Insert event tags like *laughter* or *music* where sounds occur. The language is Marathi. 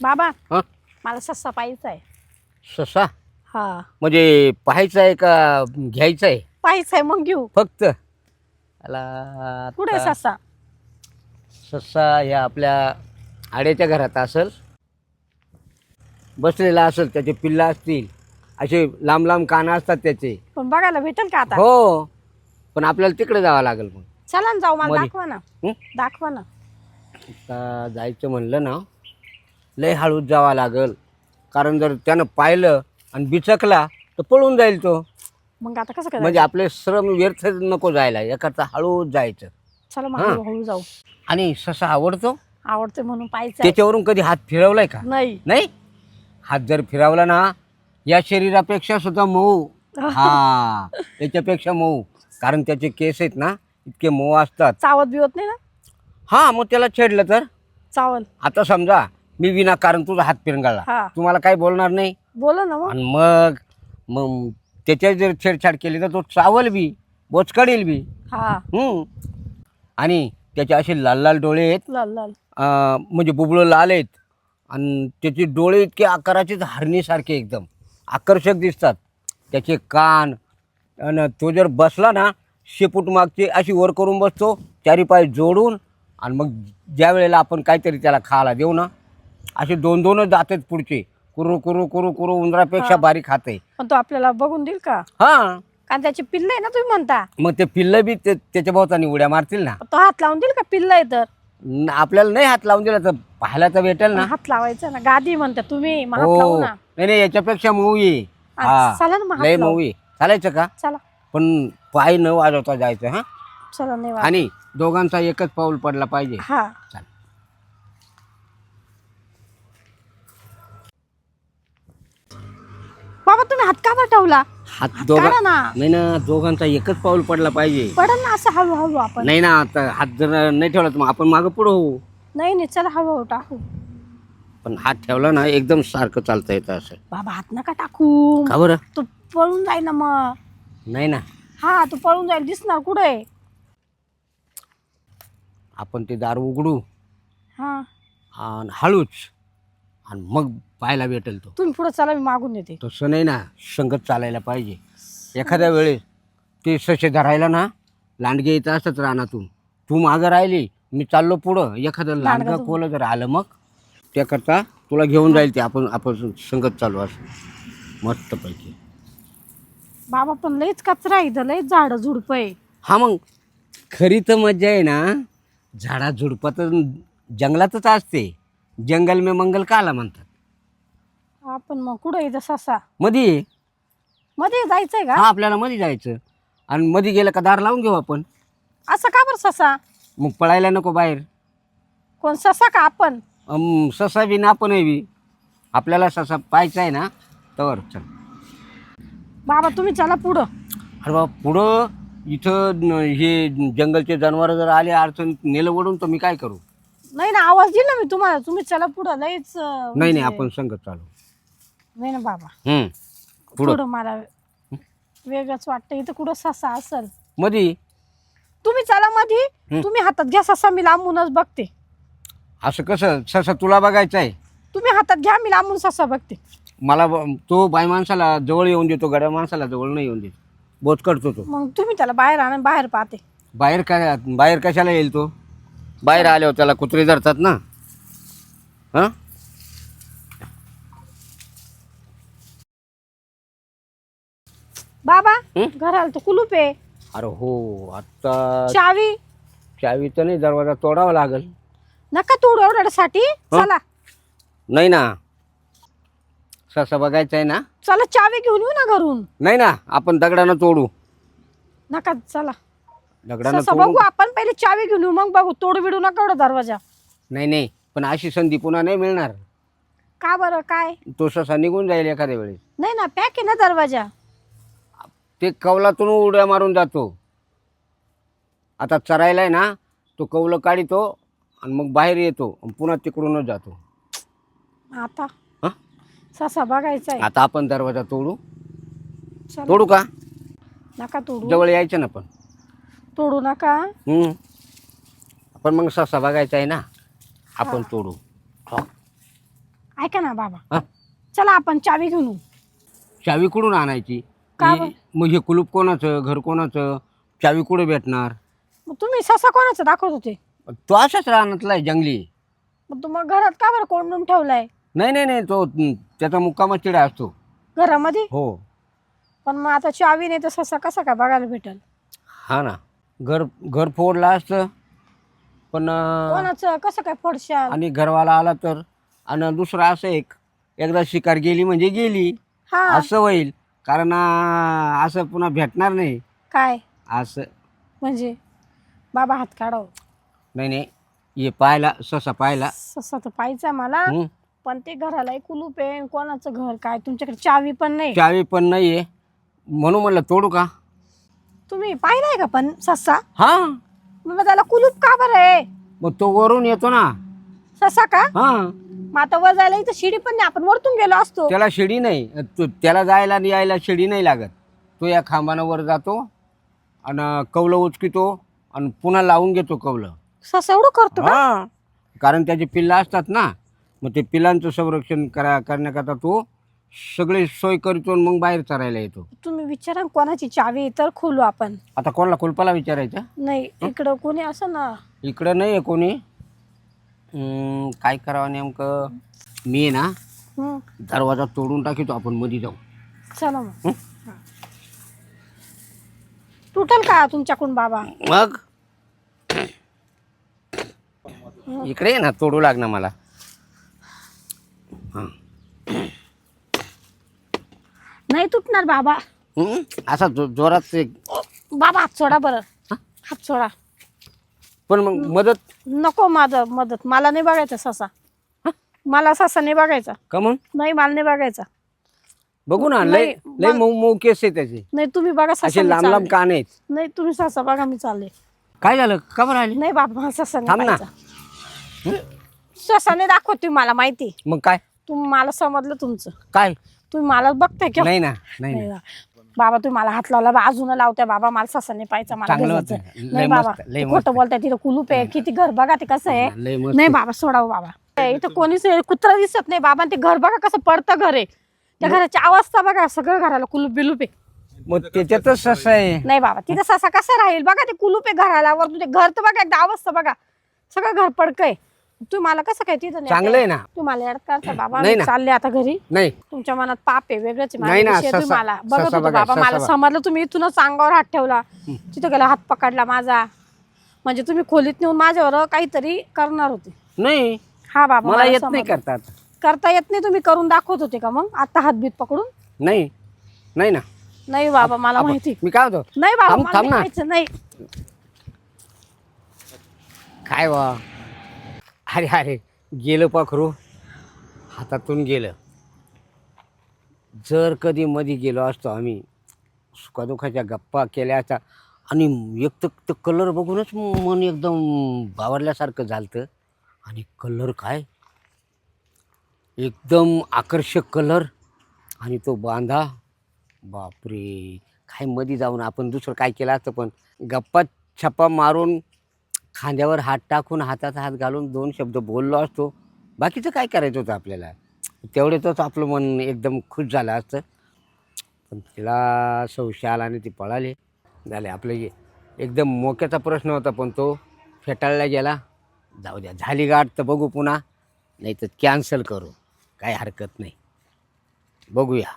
बाबा हं? मला सस्सा पाहिजे आहे ससा? हा. म्हणजे पाहायचं आहे का घ्यायचं आहे पाहिजे आहे मग घेऊ. फक्त. याला कुठे सस्सा ससा? या आपल्या आड्याच्या घरात असेल. बसलेला असेल त्याचे पिल्ला असतील. असे लांब लांब कानं असतात त्याचे. पण बघायला भेटेल का आता? हो. पण आपल्याला तिकडे जावं लागेल मग. चला ना जाऊ मला मध्ये. दाखवा ना. हं? दाखवा ना. आता जायचं म्हणलं ना. लय हळूच जावं लागल. कारण जर त्यानं पाहिलं आणि बिचकला तर पळून जाईल तो. मग आता कसं करायचं? म्हणजे आपले श्रम व्यर्थ नको जायला याकरता हळूच जायचं. चला मग हां. हळू जाऊ. आणि ससा आवडतो? आवडते म्हणून पाहिजे आहे. त्याच्यावरून कधी हात फिरवलाय का? नाही. नाही? हात जर फिरवला ना या शरीरापेक्षा सुद्धा मऊ. *laughs* हा त्याच्यापेक्षा मऊ. कारण त्याचे केस आहेत ना इतके मऊ असतात. चावत बिवत नाही ना? हा मग त्याला छेडलं तर? चावल. आता समजा मी विनाकारण तुझा हात पिरंगाळला. हा. तुम्हाला काही बोलणार नाही? बोला ना मग. आणि मग मग त्याच्या जर छेडछाड केली तर तो चावल बी बोचकडेल बी. हा. हम्म. आणि त्याचे असे लाल लाल डोळे आहेत. लाल लाल. अं, म्हणजे बुबळं लाल आहेत. आणि त्याचे डोळे इतके आकाराचे हरणीसारखे एकदम. आकर्षक दिसतात. त्याचे कान आणि तो जर बसला ना शेपूट मागचे अशी वर करून बसतो चारी पाय जोडून. आणि मग ज्या वेळेला आपण काहीतरी त्याला खायला देऊ ना असे दोन दोनच जातात पुढचे. कुरू कुरू कुरू कुरू उंदरापेक्षा. बारीक खाते पण तो आपल्याला बघून देईल का? हां. कारण त्याची पिल्ल आहे ना तुम्ही म्हणता. मग ते पिल्लं बी ते त्याच्या भोवतानी उड्या मारतील ना. तो हात लावून देईल का पिल्ल आहे तर? न- आपल्याला नाही हात लावून दिला तर पाहायला तर भेटेल ना. हात लावायचा ना. गादी म्हणता तुम्ही मग हात हो. लावू ना. नाही नाही याच्यापेक्षा हा. चला ना मग लय हात लावू. मऊ ये. चालायचं का? चला. पण पाय न वाजवता जायचं हा. चला नाही वा- आणि दोघांचा एकच पाऊल पडला पाहिजे. हा. चाल. बाबा तुम्ही हात का बरं ठेवला हात काढा दोघा ना. नाही ना दोघांचा एकच पाऊल पडला पाहिजे. पडल ना असं हळूहळू आपण. नाही ना आता हात जर नाही ठेवला तर मग आपण मागं पुढं होऊ. नाही नाही चला हळूहळू टाकू. पण हात ठेवला ना एकदम सारखं चालता येतं असं. बाबा हात नका टाकू. का बरं? तो पळून जाईल ना मग. नाही ना. हा तू पळून जाईल दिसणार कुठे? आपण ते दार उघडू. हा. आणि हळूच. आणि मग पाहायला भेटेल तो. तुम्ही पुढे चला मी मागून येते. तसं नाही ना संगत चालायला पाहिजे. एखाद्या वेळेस ते ससे धरायला ना लांडगे येत असतात रानातून. तू मागं राहिली मी चाललो पुढं. एखादं लांडगं कोलं जर आलं मग त्याकरता तुला घेऊन जाईल ते. आपण आपण संगत चालू असं. मस्तपैकी. बाबा पण लयच कचरा आहे इथं. लयच झाड झुडप आहे. हा मग खरी तर मजा आहे ना झाडा झुडपात जंगलातच असते. जंगल मे मंगल काला म्हणतात. आपण मग कुठं इथं ससा? मध्ये ये. मध्ये जायचंय का? हा आपल्याला मध्ये जायचं. आणि मध्ये गेलं का दार लावून घेऊ आपण. असं का बरं ससा? मग पळायला नको बाहेर. कोण ससा का आपण? अम, ससा बी ना पण बी. आपल्याला ससा पाहायचा आहे ना तर चल. बाबा तुम्ही चला पुढं. अरे बाबा पुढं? इथं न- हे जंगलचे जनावर जर आले अडचण नेलं ओढून तर मी काय करू? नाही ना आवाज दिला मी तुम्हाला. तुम्ही चला पुढं लयच अं, नाही नाही म्हणजे- आपण संगत चालू. नाही ना बाबा. हम्म पुढं. पुढं मला वेगळंच वाटतं. इथं कुठं ससा असल? मध्ये तुम्ही चला मध्ये हं. तुम्ही हातात घ्या ससा मी लांबूनच बघते. असं कसं? ससा तुला बघायचं आहे. तुम्ही हातात घ्या मी लांबून ससा बघते. मला ब- तो बाय माणसाला जवळ येऊन देतो गड्या माणसाला जवळ नाही येऊन देत. बोच करतो तो. मग तुम्ही त्याला बाहेर आणा बाहेर पाहते. बाहेर काय बाहेर कशाला येईल तो? बाहेर आल्यावर त्याला कुत्रे धरतात ना. हां? बाबा हं? घराला तर कुलूप आहे. अरे हो आत्ता चावी? चावी तर नाही दरवाजा तोडावा लागेल. नका तोडू एवढ्यासाठी चला. नाही ना. ससा बघायचा आहे ना. चला चावी घेऊन येऊ ना घरून. नाही ना आपण दगडानं तोडू. नका चला. दगडानं ससा तोडू बघू आपण पहिले चावी घेऊन येऊ मग बघू तोडू बिडू नका एवढा दरवाजा. नाही नाही पण अशी संधी पुन्हा नाही मिळणार. का बरं काय? तो ससा निघून जाईल एखाद्या वेळेस. नाही ना पॅक आहे ना दरवाजा. ते कौलातून उड्या मारून जातो. आता चरायला आहे ना तो कौलं काढितो आणि मग बाहेर येतो आणि पुन्हा तिकडूनच जातो. आता? हं? ससा बघायचा आहे. आता आपण दरवाजा तोडू. चला. तोडू का? नका तोडू. जवळ यायचं ना पण. तोडू नका. हम्म. आपण मग ससा बघायचा आहे ना. आपण. तोडू. हो. ऐका ना बाबा. हा. चला आपण चावी घेऊन येऊ. चावी कुठून आणायची? का बरं? मग हे कुलूप कोणाचं? घर कोणाचं? चावी कुठे भेटणार? मग तुम्ही ससा कोणाचं दाखवत होते? तो असाच आहे जंगली. मग तुम्हाला घरात का बरं कोंडून ठेवलाय? नाही नाही नाही तो त्याचा मुक्कामा चिडा असतो. घरामध्ये? हो. पण मग आता चावी नाही तर ससा कसा काय बघायला भेटेल? हा ना. घर घर फोडलं असतं. पण अं, कोणाचं? कसं काय पडशाल आणि घरवाला आला तर आणि दुसरं असं एक एकदा शिकार गेली म्हणजे गेली. हा. असं होईल. कारण अं, असं पुन्हा भेटणार नाही. काय? असं. म्हणजे? बाबा हात काढाव. नाही नाही. हे पाहायला ससा पाहायला. ससा तर पाहिजे मला. हं? पण ते घराला एक कुलूप आहे कोणाचं घर काय? तुमच्याकडे चावी पण नाही. चावी पण नाही आहे म्हणून म्हणलं तोडू का? तुम्ही पाहिलाय का पण ससा? हा? मग त्याला कुलूप का बरं आहे? मग तो वरून येतो ना. ससा का? हा. मग आता वर जायला इथं शिडी पण नाही आपण वरतून गेलो असतो. त्याला शिडी नाही तो त्याला जायला आणि यायला शिडी नाही लागत. तो या खांबानं वर जातो आणि कवलं उचकितो आणि पुन्हा लावून घेतो कवलं ससा एवढं करतो का? हा. कारण त्याचे पिल्लं असतात ना. मग ते पिल्लांचं संरक्षण करा करण्याकरता तो सगळे सोय करतो आणि मग बाहेर चरायला येतो. तुम्ही विचारा ना कोणाची चावी आहे तर खोलू आपण. आता कोणाला कुलपाला विचारायचं? नाही इकडं कोणी असं ना. इकडं नाही आहे कोणी. हम्म, काय करावं नेमकं? मी आहे ना हं, दरवाजा तोडून टाकीतो आपण मध्ये जाऊ. चला मग. हा. तुटल का तुमच्याकडून बाबा? मग? इकडे ये ना तोडू लागणार मला. हां. नाही तुटणार बाबा. असा जो जोरात बाबा हात सोडा बरं. हात सोडा. पण मग मदत नको माझं मदत. मला नाही बघायचा ससा. मला ससा नाही बघायचा. का मग? नाही मला नाही बघायचा. बघू ना लय नाही, लय मऊ मऊ केस आहे त्याचे. नाही तुम्ही बघा ससा असे मी लांब लांब चालले. कान आहेत. नाही तुम्ही ससा बघा मी चालले. काय झालं? का बरं आली? नाही बाबा मला ससा थांब नाही ना. ससा नाही दाखवत मला माहिती मग काय? तुम्ही मला समजलं तुमचं. काय? तुम्ही मला बघताय का? नाही ना नाही. बाबा तुम्ही मला हात लावला बा, अजून लावताय बाबा मला ससा नाही पाहायचा मला चांगलं गरजेचं होतं. आहे. लय नाही मस्त, बाबा लय ते खोटं बोलताय तिथं कुलूप आहे किती घर बघा ते कसं आहे. लय मस्त. नाही बाबा सोडाव बाबा. इथं कोणीच नाही, कुत्रा दिसत नाही बाबा आणि ते घर बघा कसं पडतं घर आहे. त्या घराची अवस्था बघा सगळं घराला कुलूप बिलूप आहे. मग त्याच्यातच असं आहे. नाही बाबा तिथं ससा कसा राहील? बघा ते कुलूप आहे घराला वर तुझे घर तर बघा एकदा अवस्था बघा. सगळं घर पडकंय. तुम्ही मला कसं काय तिथं? चांगलं आहे ना. तुम्हाला करता बाबा नाही मी ना. चालले आता घरी. नाही. तुमच्या मनात पाप आहे वेगळंच आहे. नाही ना, माझ्याविषयी तुम्ही ससा- मला बघत ससा होतो बघा, बाबा ससा मला बघा. समजलं तुम्ही इथूनच अंगावर हात ठेवला. तिथं गेला हात पकडला माझा. म्हणजे तुम्ही खोलीत नेऊन माझ्यावर काहीतरी करणार होते. नाही. हा बाबा मला येत समजलं. नाही करतात. करता येत नाही तुम्ही करून दाखवत होते का मग? आता हातबीत पकडून? नाही. नाही ना. नाही बाबा मला आपण- माहिती. मी काय होतो नाही बाबा थांब- मला थांब नाही ना. खायचं, नाही. काय वा? अरे अरे गेलं पाखरू. हातातून गेलं. जर कधी मध्ये गेलो असतो आम्ही सुखादुखाच्या गप्पा केल्या असता आणि एक तर कलर बघूनच मन एकदम बावरल्यासारखं झालं आणि कलर काय? एकदम आकर्षक कलर. आणि तो बांधा. बापरे. काय मध्ये जाऊन आपण दुसरं काय केलं असतं पण गप्पा छप्पा मारून खांद्यावर हात टाकून हाताचा हात घालून दोन शब्द बोललो असतो. बाकीचं काय करायचं होतं आपल्याला? तेवढ्यातच आपलं मन एकदम खुश झालं असतं. पण तिला संशय आला आणि ती पळाली. झाले आपलं एकदम मोक्याचा प्रश्न होता पण तो फेटाळला गेला. जाऊ द्या झाली गाठ तर बघू पुन्हा. नाही तर कॅन्सल करू. काही हरकत नाही. बघूया.